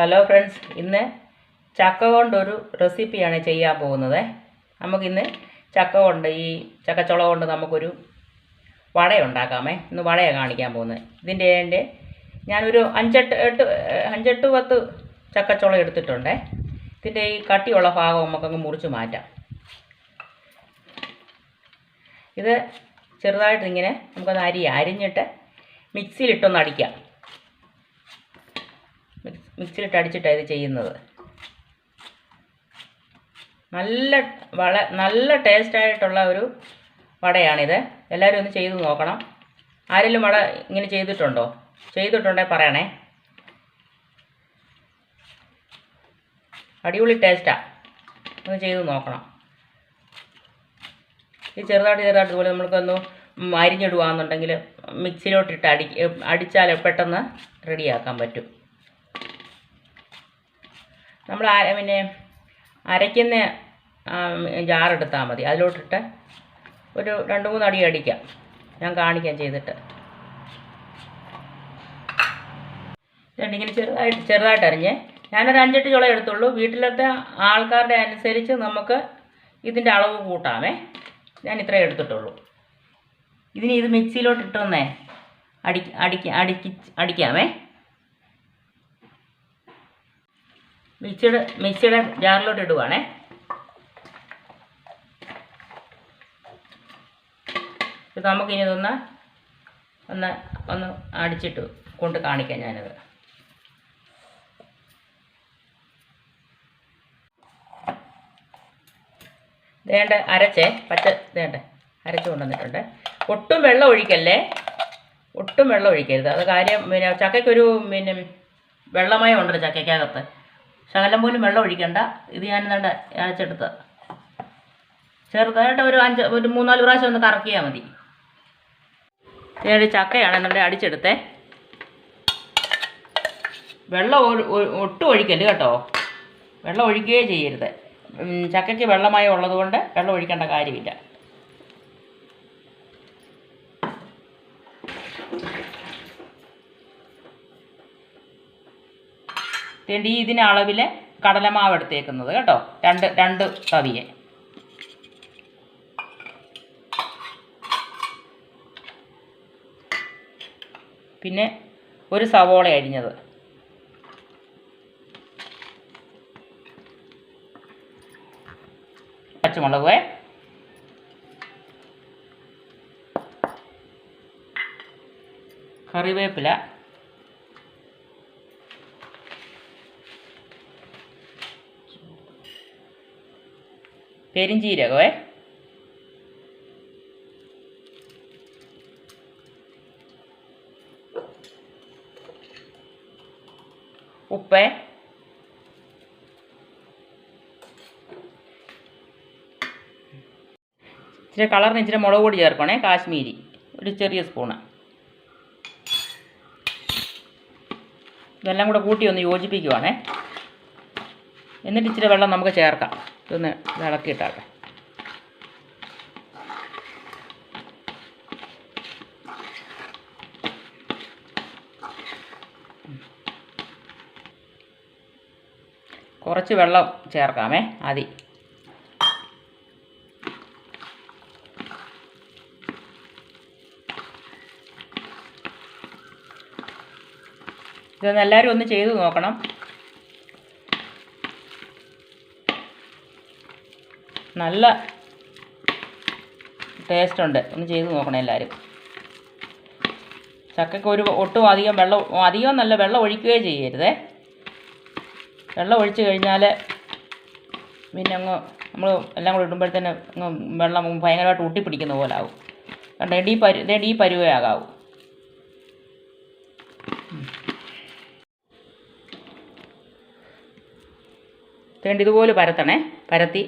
Hello friends ഇന്ന് ചക്ക കൊണ്ടൊരു റെസിപ്പിയാണ് ചെയ്യാൻ പോകുന്നത്. നമുക്കിന്ന് ചക്ക കൊണ്ട് ഈ ചക്കച്ചുള കൊണ്ട് നമുക്കൊരു വട ഉണ്ടാക്കാമേ ഇന്ന് വടയാണ് കാണിക്കാൻ പോകുന്നത്. ഇതിന്റെ എന്റെ ഞാനൊരു അഞ്ചെട്ട് എട്ട് അഞ്ചെട്ട് പത്ത് ചക്കച്ചുള എടുത്തിട്ടുണ്ട്. ഇതിന്റെ ഈ കട്ടിയുള്ള ഭാഗം നമുക്കങ്ങ് മുറിച്ച് മാറ്റാം. ഇത് ചെറുതായിട്ടിങ്ങനെ നമുക്കത് അരി അരിഞ്ഞിട്ട് മിക്സിയിലിട്ടൊന്ന് അടിക്കാം. മിക്സിയിലിട്ട് അടിച്ചിട്ടാണ് ഇത് ചെയ്യുന്നത്. നല്ല വള നല്ല ടേസ്റ്റായിട്ടുള്ള ഒരു വടയാണിത്. എല്ലാവരും ഒന്ന് ചെയ്ത് നോക്കണം. ആരെങ്കിലും വട ഇങ്ങനെ ചെയ്തിട്ടുണ്ടോ? ചെയ്തിട്ടുണ്ടെങ്കിൽ പറയണേ. അടിപൊളി ടേസ്റ്റാണ് ഒന്ന് ചെയ്ത് നോക്കണം. ഈ ചെറുതായിട്ട് ചെറുതായിട്ട് പോലെ നമ്മൾക്കൊന്ന് അരിഞ്ഞിടുകയെന്നുണ്ടെങ്കിൽ മിക്സിയിലോട്ടിട്ട് അടി അടിച്ചാൽ പെട്ടെന്ന് റെഡിയാക്കാൻ പറ്റും. നമ്മൾ പിന്നെ അരയ്ക്കുന്ന ജാറെടുത്താൽ മതി. അതിലോട്ടിട്ട് ഒരു രണ്ട് മൂന്ന് അടി അടിക്കാം. ഞാൻ കാണിക്കാം ചെയ്തിട്ട്. ഇങ്ങനെ ചെറുതായിട്ട് ചെറുതായിട്ട് അരിഞ്ഞ്. ഞാനൊരു അഞ്ചെട്ട് ചുള എടുത്തുള്ളൂ. വീട്ടിലത്തെ ആൾക്കാരുടെ അനുസരിച്ച് നമുക്ക് ഇതിന്റെ അളവ് കൂട്ടാമേ. ഞാൻ ഇത്രയേ എടുത്തിട്ടുള്ളൂ. ഇതിന് ഇത് മിക്സിയിലോട്ട് ഇട്ടൊന്നേ അടി അടിക്ക അടിക്കി അടിക്കാമേ. മിക്സിയുടെ മിക്സിയുടെ ജാറിലോട്ട് ഇടുവാണേ. ഇത് നമുക്കിനി ഇതൊന്ന് ഒന്ന് ഒന്ന് അടിച്ചിട്ട് കൊണ്ട് കാണിക്കാം ഞാനത്. വേണ്ട അരച്ചേ പച്ച വേണ്ട അരച്ച് കൊണ്ടുവന്നിട്ടുണ്ട്. ഒട്ടും വെള്ളം ഒഴിക്കല്ലേ? ഒട്ടും വെള്ളം ഒഴിക്കരുത്. അത് കാര്യം പിന്നെ ചക്കയ്ക്കൊരു പിന്നെ വെള്ളമയം ഉണ്ടല്ലോ ചക്കയ്ക്കകത്ത്. ശകലം പോലും വെള്ളം ഒഴിക്കണ്ട. ഇത് ഞാൻ എന്താണ്ട് അരച്ചെടുത്ത്. ചെറുതായിട്ട് ഒരു അഞ്ച് ഒരു മൂന്നാൽ പ്രാവശ്യം ഒന്ന് കറക്കിയാൽ മതി. ഏഴ് ചക്കയാണ് നമ്മുടെ അടിച്ചെടുത്തേ. വെള്ളം ഒട്ടും ഒഴിക്കല്ല് കേട്ടോ. വെള്ളം ഒഴിക്കുകയേ ചെയ്യരുത്. ചക്കയ്ക്ക് വെള്ളമായി ഉള്ളതുകൊണ്ട് വെള്ളം ഒഴിക്കേണ്ട കാര്യമില്ല. ഈ ഇതിന് അളവിലെ കടലമാവ് എടുത്തേക്കുന്നത് കേട്ടോ. രണ്ട് രണ്ട് തവിയെ. പിന്നെ ഒരു സവോള അരിഞ്ഞത്. പച്ചമുളക്. കറിവേപ്പില. പെരിഞ്ചീരകമേ ഉപ്പ് ഇച്ചിരി കളറിന് ഇച്ചിരി മുളക് പൊടി ചേർക്കണേ കാശ്മീരി. ഒരു ചെറിയ സ്പൂണ് ഇതെല്ലാം കൂടെ കൂട്ടി ഒന്ന് യോജിപ്പിക്കുവാണേ. എന്നിട്ട് ഇച്ചിരി വെള്ളം നമുക്ക് ചേർക്കാം. ഇതൊന്ന് ഇളക്കിയിട്ടാട്ടെ. കുറച്ച് വെള്ളം ചേർക്കാമേ ആദ്യം ഇതൊന്ന് എല്ലാവരും ഒന്ന് ചെയ്ത് നോക്കണം. നല്ല ടേസ്റ്റ് ഉണ്ട്. ഒന്ന് ചെയ്ത് നോക്കണേ എല്ലാവരും ചക്കയ്ക്ക് ഒരു ഒട്ടും അധികം വെള്ളം അധികം നല്ല വെള്ളം ഒഴിക്കുകയേ ചെയ്യരുതേ. വെള്ളം ഒഴിച്ചു കഴിഞ്ഞാൽ പിന്നെ അങ്ങ് നമ്മൾ എല്ലാം കൂടെ ഇടുമ്പോഴത്തേന് അങ്ങ് വെള്ളം ഭയങ്കരമായിട്ട് ഒട്ടിപ്പിടിക്കുന്ന പോലെ ആവും. കണ്ടോ? D പരു D പരുവയാകാവും. തേണ്ട ഇതുപോലെ പരത്തണേ. പരത്തി.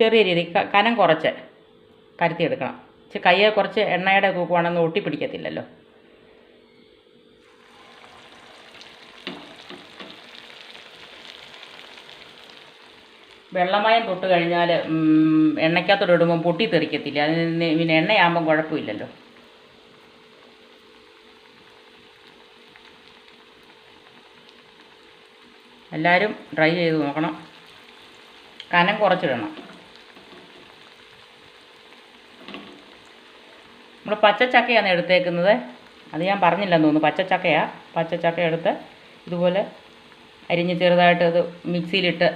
ചെറിയ രീതി കനം കുറച്ച് എടുക്കണം പക്ഷെ കയ്യെ കുറച്ച് എണ്ണയുടെ കൂക്കുവാണെന്ന് ഒട്ടിപ്പിടിക്കത്തില്ലല്ലോ വെള്ളമയം തൊട്ട് കഴിഞ്ഞാൽ എണ്ണയ്ക്കകത്തോട് ഇടുമ്പം പൊട്ടി തെറിക്കത്തില്ല. അതിന് പിന്നെ എണ്ണയാകുമ്പം കുഴപ്പമില്ലല്ലോ. എല്ലാവരും ട്രൈ ചെയ്ത് നോക്കണം. കനം കുറച്ചിടണം. നമ്മൾ പച്ചച്ചക്കയാണ് എടുത്തേക്കുന്നത്. അത് ഞാൻ പറഞ്ഞില്ലെന്ന് തോന്നുന്നു. പച്ചച്ചക്കയാണ് പച്ചച്ചക്ക എടുത്ത് ഇതുപോലെ അരിഞ്ഞ് ചെറുതായിട്ട് ഇത് മിക്സിയിലിട്ട്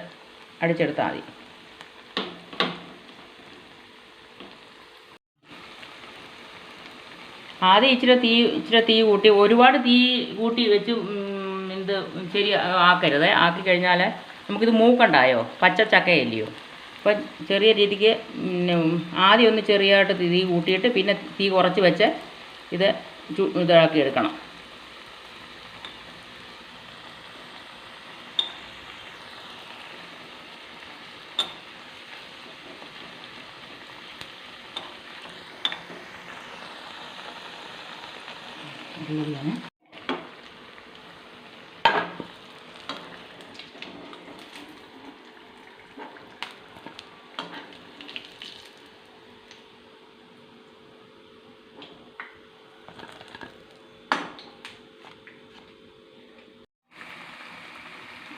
അടിച്ചെടുത്താൽ മതി. ആദ്യം ഇച്ചിരി തീ ഇച്ചിരി തീ കൂട്ടി ഒരുപാട് തീ കൂട്ടി വെച്ച് ഇത് ശരി ആക്കരുത്. ആക്കി കഴിഞ്ഞാൽ നമുക്കിത് മൂക്കണ്ടായോ? പച്ച ചക്കയല്ലയോ അപ്പം ചെറിയ രീതിക്ക് ആദ്യം ഒന്ന് ചെറിയതായിട്ട് തീ കൂട്ടിയിട്ട് പിന്നെ തീ കുറച്ച് വെച്ച് ഇത് ഇതാക്കി എടുക്കണം. രീതിയാണ്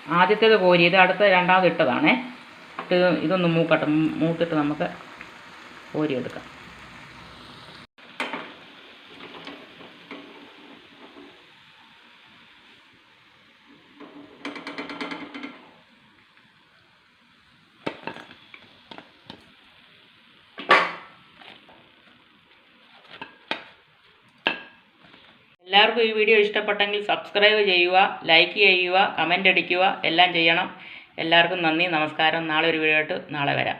ആദ്യത്തേത് കോരി ഇത് അടുത്ത രണ്ടാമത് ഇട്ടതാണേ. ഇട്ട് ഇതൊന്ന് മൂക്കട്ടെ മൂത്തിട്ട് നമുക്ക് കോരിയെടുക്കാം. എല്ലാവർക്കും ഈ വീഡിയോ ഇഷ്ടപ്പെട്ടെങ്കിൽ സബ്സ്ക്രൈബ് ചെയ്യുക ലൈക്ക് ചെയ്യുക കമന്റ് അടിക്കുക എല്ലാം ചെയ്യണം. എല്ലാവർക്കും നന്ദി നമസ്കാരം. നാളെ ഒരു വീഡിയോ ആയിട്ട് നാളെ വരാം.